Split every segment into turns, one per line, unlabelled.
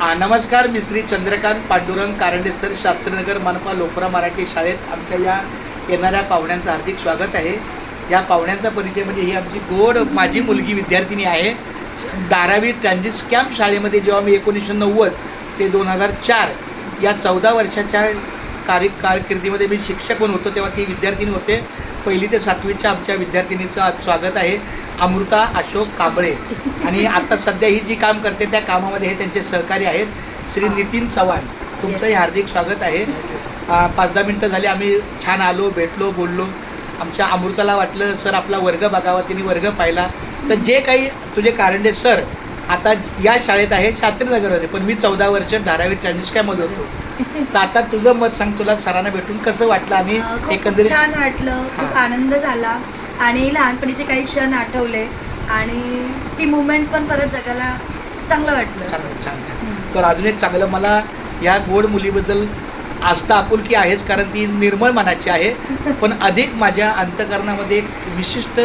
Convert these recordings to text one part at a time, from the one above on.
नमस्कार मी श्री चंद्रकांत पांडुरंग कारंडेसर शास्त्रीनगर मनपा लोपरा मराठी शाळेत आमच्या या येणाऱ्या पाहुण्यांचं हार्दिक स्वागत आहे. या पाहुण्यांचा परिचय म्हणजे ही आमची गोड माझी मुलगी विद्यार्थिनी आहे. धारावी ट्रान्झिट कॅम्प शाळेमध्ये जेव्हा मी एकोणीसशे नव्वद ते दोन हजार चार या चौदा वर्षाच्या कार्य कारकिर्दीमध्ये मी शिक्षक म्हणून होतो तेव्हा ती विद्यार्थिनी होते. पहिली ते सातवीच्या आमच्या विद्यार्थिनीचं स्वागत आहे. अमृता अशोक कांबळे. आणि आता सध्या ही जी काम करते त्या कामामध्ये हे त्यांचे सहकारी आहेत. श्री नितीन चव्हाण. तुमचंही हार्दिक स्वागत आहे. पाच दहा मिनटं झाली आम्ही छान आलो भेटलो बोललो. आमच्या अमृताला वाटलं सर आपला वर्ग बघावा. तिने वर्ग पाहिला. तर जे काही तुझे कारंडे सर आता या शाळेत आहे शास्त्रीनगरमध्ये पण मी चौदा वर्ष धारावी ट्रान्झिस्कॅमध्ये होतो. तर आता तुझं मत सांग तुला सरांना भेटून कसं वाटलं आणि एकंदरीत
छान वाटलं खूप. आनंद झाला. आणि लहानपणीचे काही क्षण आठवले. आणि ती मुवमेंट पण परत जगायला चांगलं वाटलं.
तर अजून एक चांगलं मला या गोड मुलीबद्दल आस्था आपुलकी आहेच कारण ती निर्मळ मनाची आहे. पण अधिक माझ्या अंतकरणामध्ये एक विशिष्ट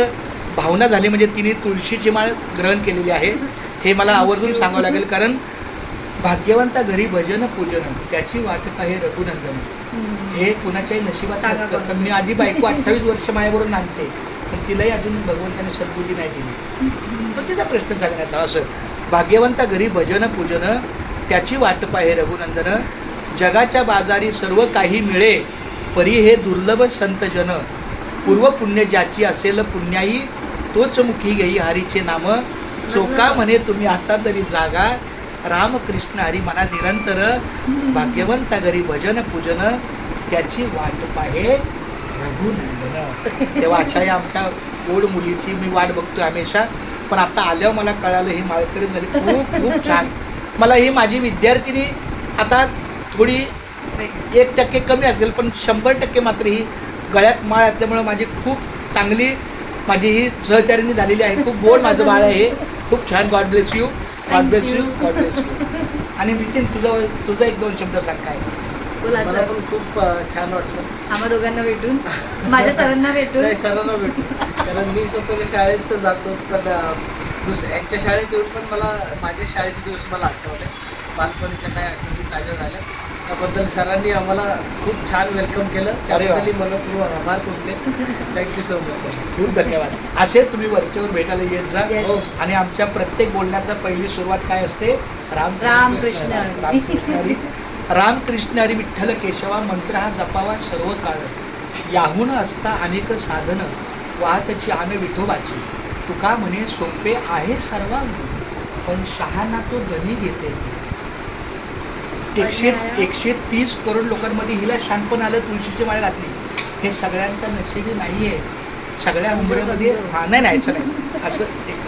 भावना झाली म्हणजे तिने तुळशीची माळ ग्रहण केलेली आहे. हे मला आवर्जून सांगावं लागेल कारण भाग्यवंता घरी भजन पूजन त्याची वाट आहे रघुनंदन. हे कुणाच्याही नशिबात नसतं.
कोण.
तर मी आधी बायको अठ्ठावीस वर्ष माझ्याबरोबर नांदते पण तिलाही अजून भगवंताने सद्बुद्धी नाही दिली. तो तिचा प्रश्न सांगण्याचा असं. भाग्यवंता घरी भजन पूजन त्याची वाट पाहे रघुनंदन. जगाच्या बाजारी सर्व काही मिळे परी हे दुर्लभ संत जन. पूर्व पुण्य ज्याची असेल पुण्याई तोच मुखी घेई हरीचे नाम. चोका म्हणे तुम्ही आता तरी जागा. रामकृष्ण हरी मना निरंतर भाग्यवंता घरी भजन पूजन त्याची वाट पाहे रघुनंदन. तेव्हा अशा या आमच्या गोड मुलीची मी वाट बघतोय हमेशा. पण आता आल्यावर मला कळालं ही माळकरी झाली. खूप खूप छान. मला ही माझी विद्यार्थिनी आता थोडी एक टक्के कमी असेल पण शंभर टक्के मात्र ही गळ्यात माळ असल्यामुळे माझी खूप चांगली माझी ही सहचारिणी झालेली आहे. खूप गोड माझं बाळ आहे. हे. खूप छान. God bless you God bless you. God bless you आणि नितीन तुझं तुझं एक दोन शब्द सांग काय?
बोला
मला
सर
पण खूप अ, छान वाटलं.
आम्हा दोघांना भेटून माझ्या सरांना भेटून.
नाही सरांना भेटून. कारण मी स्वतःच्या शाळेत तर जातो पण अ, दुसऱ्या यांच्या शाळेत येऊन पण मला माझ्या शाळेचे दिवस मला आठवले. बालपणीच्या काही आठवणी ताज्या झाल्या. त्याबद्दल सरांनी आम्हाला खूप छान वेलकम केलं. त्याबद्दल मनपूर्वक आभार तुमचे. थँक्यू सो मच सर
खूप धन्यवाद. असे तुम्ही वरच्यावर भेटायला येत जा. आणि आमच्या प्रत्येक बोलण्याचा पहिली सुरुवात काय असते? राम
रामकृष्ण
हरी. रामकृष्ण हरी. विठ्ठल केशवा मंत्र हा जपावा सर्व काळ याहून असता अनेक साधन. वाहतची आन विठोबाची. तुका म्हणे सोपे आहे सर्वांग पण शहाणा तो गणी घेते. एकशे एकशे तीस करोड लोकांमध्ये हिला शानपण आलं तुळशीची माळ घातली. हे सगळ्यांच्या नशिबी नाही आहे सगळ्या मुंबईमध्ये हा नाही नाही असं नाही. असं एक